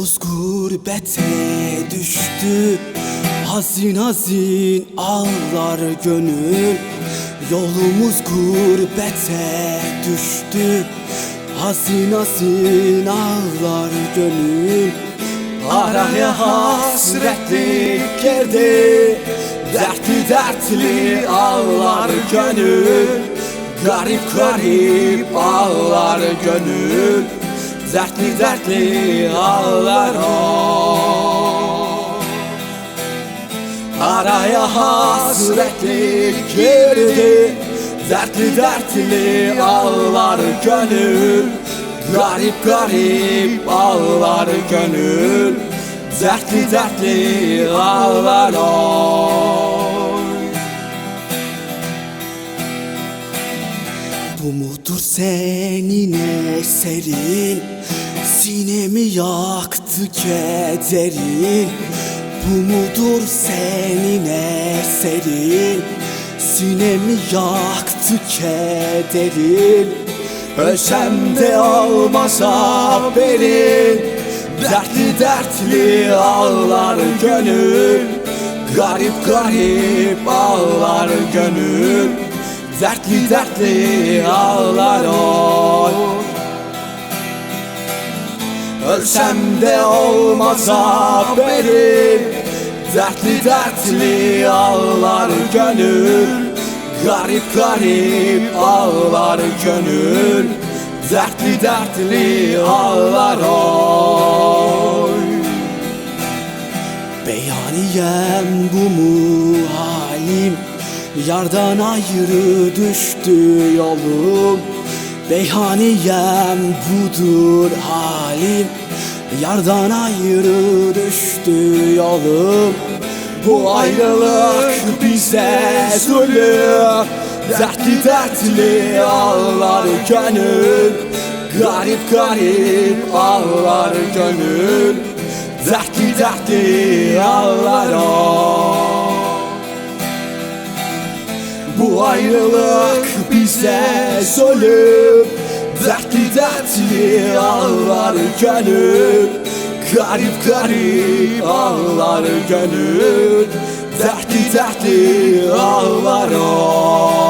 Yolumuz gurbete düştü. Hazin hazin ağlar gönül. Yolumuz gurbete düştü. Hazin hazin ağlar gönül. Araya hasretlik girdi. Dertli dertli ağlar gönül. Garip garip ağlar gönül Dertli dertli ağlar o. Araya hasretlik girdi. Dertli dertli ağlar gönül. Garip garip ağlar gönül. Dertli dertli ağlar oy Bu mudur senin eserin. Sinemi yaktı kederin. Bu mudur senin eserin? Sinemi yaktı kederin. Ölsem de olmaz haberin Dertli dertli ağlar gönül. Garip garip ağlar gönül Dertli dertli ağlar oy. Ölsem de olmaz haberim Dertli dertli ağlar gönül. Garip garip ağlar gönül. Dertli dertli ağlar oy. Beyaniyem bu mu Yardan ayrı düştü yolum. Beyhaniyem budur halim. Yardan ayrı düştü yolum. Bu ayrılık bize zulüm. Dertli dertli ağlar gönül. Garip garip ağlar gönül. Dertli dertli ağlar o bize zulüm Dertli dertli ağlar gönül. Garip garip ağlar gönül. Dertli dertli ağlar o